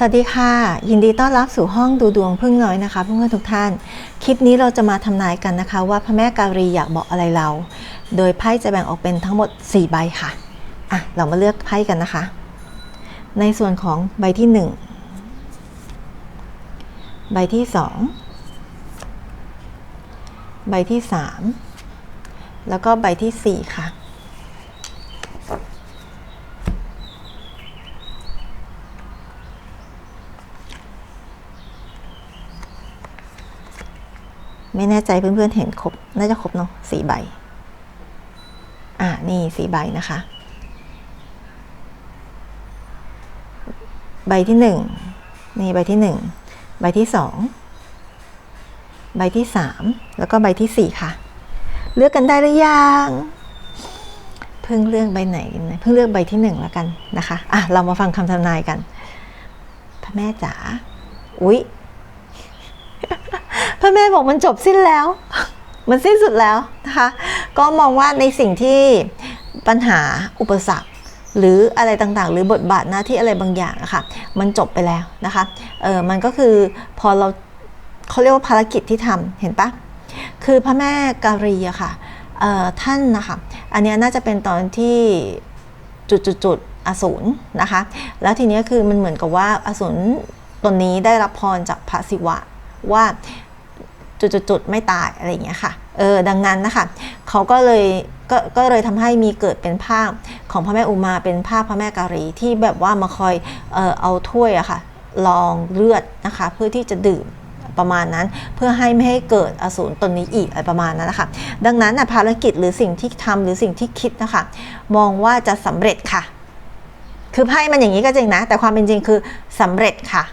สวัสดีค่ะ ยินดีต้อนรับสู่ห้องดูดวงพึ่งน้อยนะคะเพื่อนๆทุกท่าน คลิปนี้เราจะมาทำนายกันนะคะ ว่าพระแม่การีอยากบอกอะไรเรา โดยไพ่จะแบ่งออกเป็นทั้งหมด 4 ใบค่ะอะ เรามาเลือกไพ่กันนะคะ ในส่วนของใบที่ 1 ใบที่ 2 ใบที่ 3 แล้วก็ใบทีสี่4 ค่ะ ไม่แน่ใจเพื่อนๆเห็นครบ น่าจะครบเนาะสี่ใบ อ่านี่สี่ใบนะคะ ใบที่หนึ่งนี่ใบที่หนึ่งใบที่สองใบที่สามแล้วก็ใบที่สี่ค่ะ เลือกกันได้หรือยังเพิ่งเลือกใบไหนนะเพิ่งเลือกใบที่หนึ่งแล้วกันนะคะอะเรามาฟังคำทำนายกันพระแม่จ๋าอุ๊ย พระแม่บอกมันจบสิ้นแล้ว มันสิ้นสุดแล้วนะคะ ก็มองว่าในสิ่งที่ปัญหาอุปสรรคหรืออะไรต่างๆ หรือบทบาทหน้าที่อะไรบางอย่างอะค่ะ มันจบไปแล้วนะคะ เออมันก็คือพอเราเขาเรียกว่าภารกิจที่ทำเห็นปะคือพระแม่การีอะค่ะเอ่อท่านนะคะ อันนี้น่าจะเป็นตอนที่จุดๆอสูรนะคะ แล้วทีนี้คือมันเหมือนกับว่าอสูรตนนี้ได้รับพรจากพระศิวะว่า จุดๆไม่ตายอะไรอย่างเงี้ยค่ะเออดังนั้นนะคะเขาก็เลยก็ก็เลยทำให้มีเกิดเป็นภาพของพระแม่อุมาเป็นภาพพระแม่การีที่แบบว่ามาคอยเออเอาถ้วยอะค่ะลองเลือดนะคะเพื่อที่จะดื่มประมาณนั้นเพื่อให้ไม่ให้เกิดอสูรตนนี้อีกอะไรประมาณนั้นนะคะดังนั้นนะภารกิจหรือสิ่งที่ทำหรือสิ่งที่คิดนะคะมองว่าจะสำเร็จค่ะ คือไพ่มันอย่างนี้ก็จริงนะ แต่ความเป็นจริงคือสำเร็จค่ะ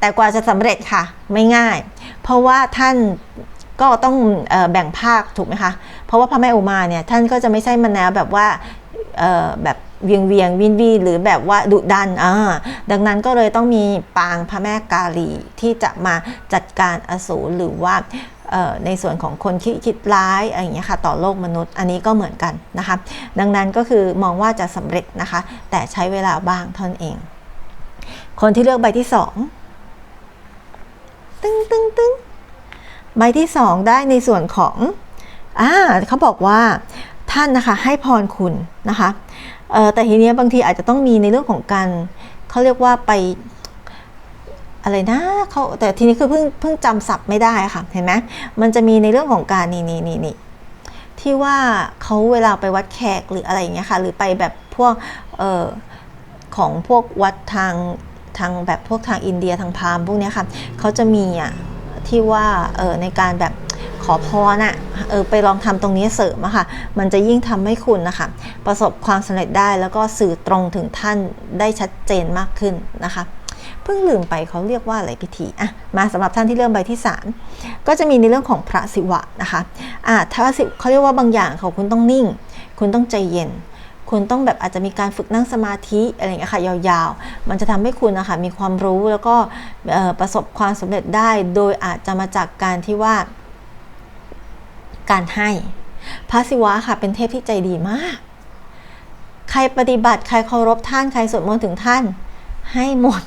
แต่กว่าจะสำเร็จค่ะ ไม่ง่าย เพราะว่าท่านก็ต้องอแบ่งภาคถูกไหมคะ เพราะว่าพระแม่อุมาเนี่ยท่านก็จะไม่ใช่มันแนวแบบว่าแบบเวียงเวียงวินวีหรือแบบว่าดุดันอ่าดังนั้นก็เลยต้องมีปางพระแม่กาลีที่จะมาจัดการอสูรหรือว่าในส่วนของคนคิดคิดร้ายอะไรอย่างเงี้ยค่ะต่อโลกมนุษย์อันนี้ก็เหมือนกันนะคะดังนั้นก็คือมองว่าจะสำเร็จนะคะ แต่ใช้เวลาบ้างเท่านั้นเอง คนที่เลือกใบที่สอง ตึ้งตึ้งตึ้งใบที่สองได้ในส่วนของอ่าเขาบอกว่าท่านนะคะให้พรคุณนะคะเออแต่ทีนี้บางทีอาจจะต้องมีในเรื่องของการเขาเรียกว่าไปอะไรนะเขาแต่ทีนี้คือเพิ่งเพิ่งจำศัพท์ไม่ได้ค่ะเห็นไหมมันจะมีในเรื่องของการนี่นี่นี่นี่ที่ว่าเขาเวลาไปวัดแขกหรืออะไรอย่างเงี้ยค่ะ หรือไปแบบพวกเออของพวกวัดทาง ทางแบบพวกทางอินเดียทางพราหมณ์พวกนี้ค่ะเขาจะมีอะที่ว่าเออในการแบบขอพรน่ะเออไปลองทำตรงนี้เสริมอะค่ะ มันจะยิ่งทำให้คุณนะคะ ประสบความสำเร็จได้แล้วก็สื่อตรงถึงท่านได้ชัดเจนมากขึ้นนะคะเพิ่งลืมไปเขาเรียกว่าอะไรพิธีอะมาสำหรับท่านที่เริ่มใบที่ 3 ก็จะมีในเรื่องของพระศิวะนะคะอ่าถ้าเขาเรียกว่าบางอย่างเขาคุณต้องนิ่ง คุณต้องใจเย็น คุณต้องแบบอาจจะมีการฝึกนั่งสมาธิอะไรอย่างเงี้ยค่ะยาวๆ มันจะทำให้คุณนะคะมีความรู้แล้วก็ประสบความสำเร็จได้ โดยอาจจะมาจากการที่ว่า การให้พระศิวะค่ะเป็นเทพที่ใจดีมาก ใครปฏิบัติใครเคารพท่านใครสวดมนต์ถึงท่าน ให้หมด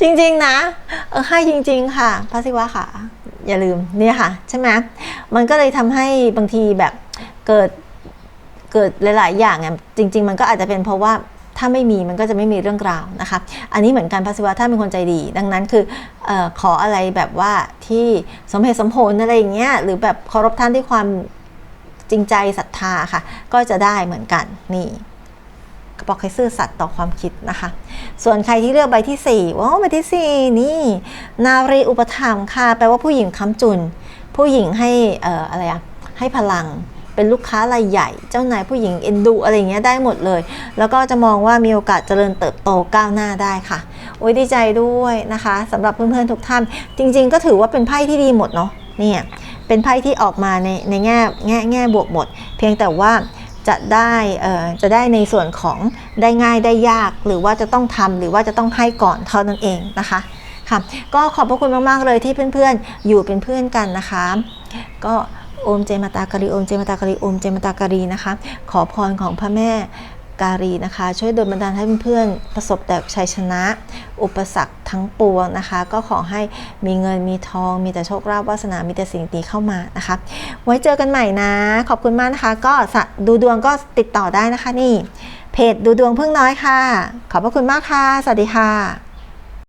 จริงๆนะเออให้จริง ๆ ค่ะ พระศิวะค่ะ อย่าลืมเนี่ยค่ะ ใช่ไหมมันก็เลยทำให้บางทีแบบเกิด เกิดหลาย ๆ อย่างอะจริง ๆ มันก็อาจจะเป็นเพราะว่าถ้าไม่มีมันก็จะไม่มีเรื่องราวนะคะ อันนี้เหมือนกันพระศิวะท่านเป็นคนใจดี ดังนั้นคืออขออะไรแบบว่าที่สมเหตุสมผลอะไรอย่างเงี้ยหรือแบบเคารพท่านด้วยความจริงใจศรัทธาค่ะ ก็จะได้เหมือนกันนี่บอกให้ซื่อสัตย์ต่อความคิดนะคะ ส่วนใครที่เลือกใบที่4ว้าใบที่4นี่ นารีอุปธรรมค่ะ แปลว่าผู้หญิงค้ำจุน ผู้หญิงให้อะไรอะให้พลัง เป็นลูกค้ารายใหญ่ เจ้านายผู้หญิงเอ็นดูอะไรเงี้ยได้หมดเลย แล้วก็จะมองว่ามีโอกาสเจริญเติบโตก้าวหน้าได้ค่ะ โอ้ยดีใจด้วยนะคะสำหรับเพื่อนๆทุกท่าน จริง ๆ ก็ถือว่าเป็นไพ่ที่ดีหมดเนาะเนี่ยเป็นไพ่ที่ออกมาในในแง่แง่แง่บวกหมด เพียงแต่ว่าจะได้เอ่อจะได้ในส่วนของได้ง่ายได้ยากหรือว่าจะต้องทำหรือว่าจะต้องให้ก่อนเท่านั้นเองนะคะค่ะก็ขอบพระคุณมาก ๆ เลยที่เพื่อน ๆ อยู่เป็นเพื่อนกันนะคะ ก็ โอมเจมาตาการีโอมเจมาตาการีโอมเจมาตาการีนะคะ ขอพรของพระแม่การีนะคะ ช่วยดลบันดาลให้เพื่อนๆประสบแต่ชัยชนะ อุปสรรคทั้งปวงนะคะ ก็ขอให้มีเงินมีทอง มีแต่โชคลาภวาสนา มีแต่สิ่งดีเข้ามานะคะ ไว้เจอกันใหม่นะ ขอบคุณมากนะคะ ก็ดูดวงก็ติดต่อได้นะคะนี่ เพจดูดวงเพึ่งน้อยค่ะ ขอบพระคุณมากค่ะ สวัสดีค่ะ